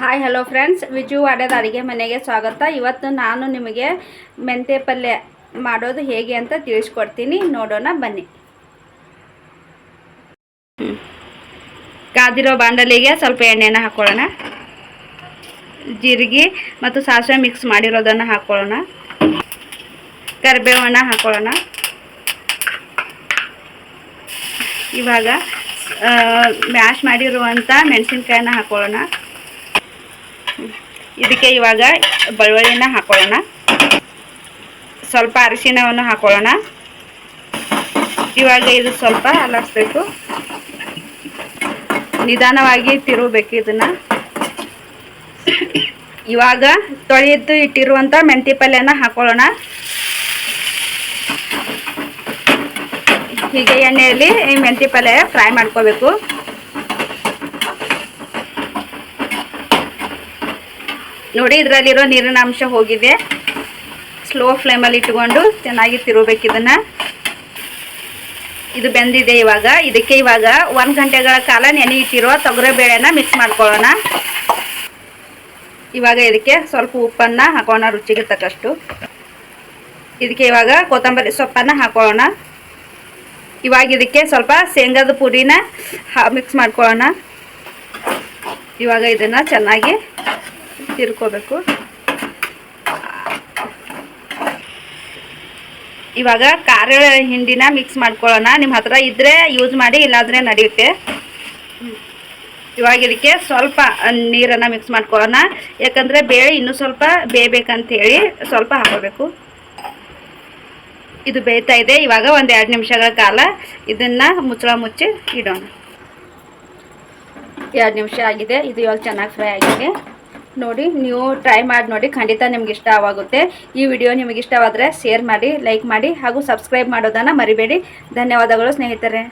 Hi hello friends Viju ವಾಡ್ಯದ ಅಡುಗೆ ಮನೆಗೆ ಸ್ವಾಗತ. ಇವತ್ತು ನಾನು ನಿಮಗೆ ಮೆಂತೆ ಪಲ್ಯ ಮಾಡೋದು ಹೇಗೆ ಅಂತ ತಿಳಿಸ್ಕೊಡ್ತೀನಿ. ನೋಡೋಣ, ಬನ್ನಿ. ಕಾದಿರೋ ಬಾಂಡಲಿಗೆ ಸ್ವಲ್ಪ ಎಣ್ಣೆನ ಹಾಕ್ಕೊಳ್ಳೋಣ ಜೀರಿಗೆ ಮತ್ತು ಸಾಸಿವೆ ಮಿಕ್ಸ್ ಮಾಡಿರೋದನ್ನು ಹಾಕ್ಕೊಳ್ಳೋಣ ಕರಿಬೇವನ್ನ ಹಾಕ್ಕೊಳ್ಳೋಣ ಇವಾಗ ಮ್ಯಾಶ್ ಮಾಡಿರುವಂಥ ಮೆಣಸಿನ್ಕಾಯನ್ನ ಹಾಕ್ಕೊಳ್ಳೋಣ ಇದಕ್ಕೆ ಇವಾಗ ಬೆಳ್ಳುಳ್ಳಿನ ಹಾಕೊಳ್ಳೋಣ. ಸ್ವಲ್ಪ ಅರಿಶಿಣವನ್ನು ಹಾಕೊಳ್ಳೋಣ. ಇವಾಗ ಇದು ಸ್ವಲ್ಪ ಅಲಸ್ಬೇಕು ನಿಧಾನವಾಗಿ ತಿರುಗಬೇಕು ಇದನ್ನ. ಇವಾಗ ತೊಳೆದು ಇಟ್ಟಿರುವಂತ ಮೆಂತಿ ಪಲ್ಯನ ಹಾಕೊಳ್ಳೋಣ. ಹೀಗೆ ಎಣ್ಣೆಯಲ್ಲಿ ಈ ಮೆಂತಿ ಪಲ್ಯ ಫ್ರೈ ಮಾಡ್ಕೋಬೇಕು. ನೋಡಿ, ಇದರಲ್ಲಿರೋ ನೀರಿನ ಅಂಶ ಹೋಗಿದೆ ಸ್ಲೋ ಫ್ಲೇಮಲ್ಲಿ ಇಟ್ಕೊಂಡು ಚೆನ್ನಾಗಿ ತಿರುಗಬೇಕು ಇದನ್ನು. ಇದು ಬೆಂದಿದೆ ಇವಾಗ. ಇದಕ್ಕೆ ಇವಾಗ ಒಂದು ಗಂಟೆಗಳ ಕಾಲ ನೆನೆ ಇಟ್ಟಿರೋ ತೊಗರಿ ಬೇಳೆನ ಮಿಕ್ಸ್ ಮಾಡ್ಕೊಳ್ಳೋಣ. ಇವಾಗ ಇದಕ್ಕೆ ಸ್ವಲ್ಪ ಉಪ್ಪನ್ನು ಹಾಕೋಣ, ರುಚಿಗೆ ತಕ್ಕಷ್ಟು. ಇದಕ್ಕೆ ಇವಾಗ ಕೊತ್ತಂಬರಿ ಸೊಪ್ಪನ್ನು ಹಾಕೊಳ್ಳೋಣ. ಇವಾಗ ಇದಕ್ಕೆ ಸ್ವಲ್ಪ ಶೇಂಗಾದ ಪುರಿನ ಮಿಕ್ಸ್ ಮಾಡ್ಕೊಳ್ಳೋಣ. ಇವಾಗ ಇದನ್ನು ಚೆನ್ನಾಗಿ ತಿರ್ಕೋಬೇಕು. ಇವಾಗ ಖಾರ ಹಿಂಡಿನ ಮಿಕ್ಸ್ ಮಾಡ್ಕೊಳ್ಳೋಣ. ನಿಮ್ಮ ಹತ್ರ ಇದ್ರೆ ಯೂಸ್ ಮಾಡಿ, ಇಲ್ಲಾಂದರೆ ನಡೆಯುತ್ತೆ. ಇವಾಗ ಇದಕ್ಕೆ ಸ್ವಲ್ಪ ನೀರನ್ನ ಮಿಕ್ಸ್ ಮಾಡ್ಕೊಳ್ಳೋಣ. ಯಾಕಂದರೆ ಬೇಳೆ ಇನ್ನೂ ಸ್ವಲ್ಪ ಬೇಯಬೇಕಂತ ಹೇಳಿ ಸ್ವಲ್ಪ ಹಾಕೋಬೇಕು. ಇದು ಬೇಯ್ತಾ ಇದೆ. ಇವಾಗ ಒಂದು ಎರಡು ನಿಮಿಷಗಳ ಕಾಲ ಇದನ್ನ ಮುಚ್ಚಳ ಮುಚ್ಚಿ ಇಡೋಣ. ಎರಡು ನಿಮಿಷ ಆಗಿದೆ. ಇದು ಇವಾಗ ಚೆನ್ನಾಗಿ ಫ್ರೈ ಆಗಿದೆ. ನೋಡಿ, ನೀವು ಟ್ರೈ ಮಾಡಿ ನೋಡಿ, ಖಂಡಿತ ನಿಮ್ಗೆ ಇಷ್ಟವಾಗುತ್ತೆ. ಈ ವಿಡಿಯೋ ನಿಮಗೆ ಇಷ್ಟವಾದರೆ ಶೇರ್ ಮಾಡಿ ಲೈಕ್ ಮಾಡಿ ಹಾಗೂ ಸಬ್ಸ್ಕ್ರೈಬ್ ಮಾಡೋದನ್ನು ಮರಿಬೇಡಿ. ಧನ್ಯವಾದಗಳು ಸ್ನೇಹಿತರೆ.